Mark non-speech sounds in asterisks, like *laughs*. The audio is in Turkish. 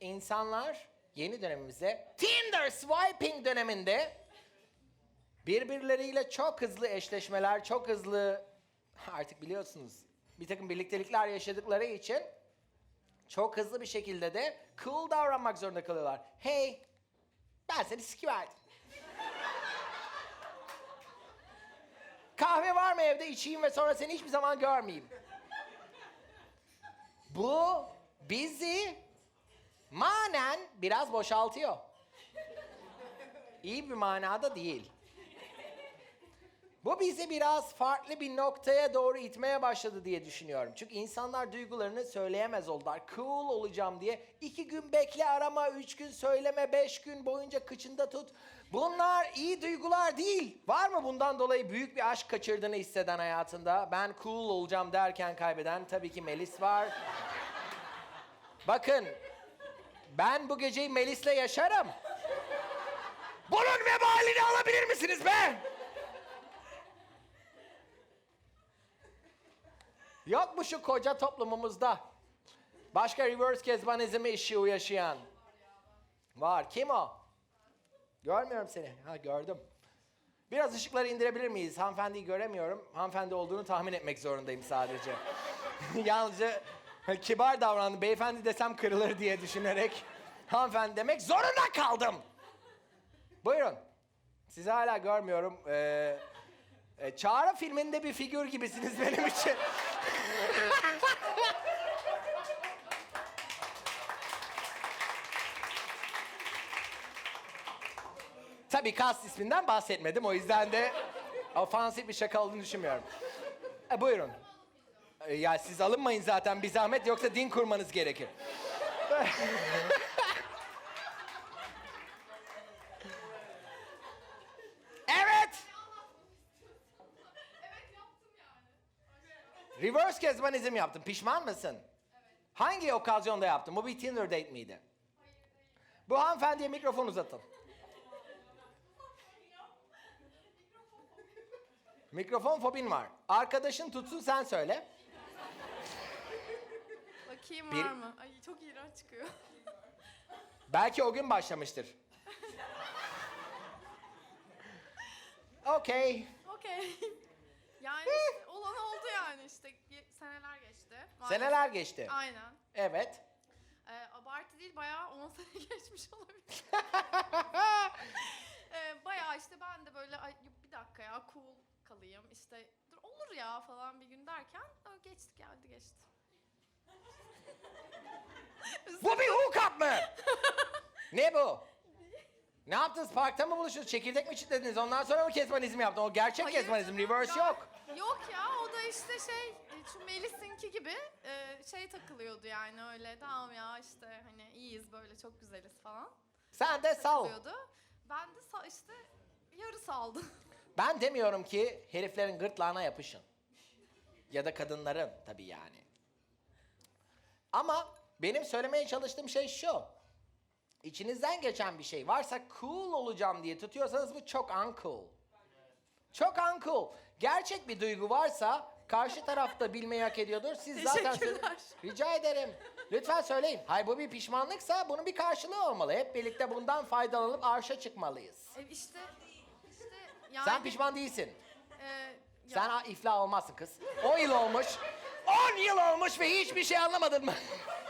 insanlar yeni dönemimizde Tinder swiping döneminde birbirleriyle çok hızlı eşleşmeler, çok hızlı *laughs* artık biliyorsunuz bir takım birliktelikler yaşadıkları için çok hızlı bir şekilde de cool davranmak zorunda kalıyorlar. Hey, ben seni sikiverdim. Kahve var mı evde içeyim ve sonra seni hiçbir zaman görmeyeyim. Bu bizi biraz boşaltıyor. İyi bir manada değil. Bu bizi biraz farklı bir noktaya doğru itmeye başladı diye düşünüyorum. Çünkü insanlar duygularını söyleyemez oldular. Cool olacağım diye iki gün bekle arama, üç gün söyleme, beş gün boyunca kıçında tut. Bunlar iyi duygular değil. Var mı bundan dolayı büyük bir aşk kaçırdığını hisseden hayatında? Ben cool olacağım derken kaybeden tabii ki Melis var. Bakın, ben bu geceyi Melis'le yaşarım. Bunun vebalini alabilir misiniz be? Yok mu şu koca toplumumuzda? Başka reverse kezbanizmi işi yaşayan. Var. Kim o? Görmüyorum seni. Ha gördüm. Biraz ışıkları indirebilir miyiz? Hanımefendiyi göremiyorum. Hanımefendi olduğunu tahmin etmek zorundayım sadece. *laughs* Yalnızca kibar davrandım. Beyefendi desem kırılır diye düşünerek hanımefendi demek zorunda kaldım. Buyurun. Sizi hala görmüyorum. Ee, e, Çağrı filminde bir figür gibisiniz *laughs* benim için. Tabii kast isminden bahsetmedim. O yüzden de ofansif bir şaka olduğunu düşünmüyorum. E, buyurun. E, ya siz alınmayın zaten bir zahmet yoksa din kurmanız gerekir. evet. Reverse kezbanizm yaptın. Pişman mısın? Hangi okazyonda yaptın? Bu bir Tinder date miydi? Bu hanımefendiye mikrofon uzatın. Mikrofon fobin var. Arkadaşın tutsun sen söyle. Bakayım Bir- var mı? Ay çok iğrenç çıkıyor. *laughs* Belki o gün başlamıştır. *laughs* Okey. Okey. *laughs* Yani işte olan oldu yani işte Ge- seneler geçti. Maalesef. Seneler geçti. Aynen. Evet. Ee, abartı değil bayağı 10 sene geçmiş olabilir. ee, bayağı işte ben de böyle ay bir dakika ya cool kalayım işte dur olur ya falan bir gün derken geçti geldi geçti. Bu bir hookup mı? ne bu? Ne yaptınız? Parkta mı buluştunuz? Çekirdek mi çitlediniz? Ondan sonra mı kezbanizm yaptın? O gerçek Hayır kezbanizm. canım, Reverse ya- yok. Yok ya o da işte şey şu Melis'inki gibi e, şey takılıyordu yani öyle tamam ya işte hani iyiyiz böyle çok güzeliz falan Sen de sal. takılıyordu. Ben de sa- işte yarı saldım. Ben demiyorum ki heriflerin gırtlağına yapışın. Ya da kadınların tabii yani. Ama benim söylemeye çalıştığım şey şu. İçinizden geçen bir şey varsa cool olacağım diye tutuyorsanız bu çok uncool. Çok uncool. Gerçek bir duygu varsa karşı tarafta bilmeyi hak ediyordur. Siz zaten... Teşekkürler. Rica ederim. Lütfen söyleyin. Hayır bu bir pişmanlıksa bunun bir karşılığı olmalı. Hep birlikte bundan faydalanıp arşa çıkmalıyız. E işte işte yani Sen pişman değilsin. e, Sen ha- iflah olmazsın kız. 10 yıl olmuş. 10 yıl olmuş ve hiçbir şey anlamadın mı? *laughs*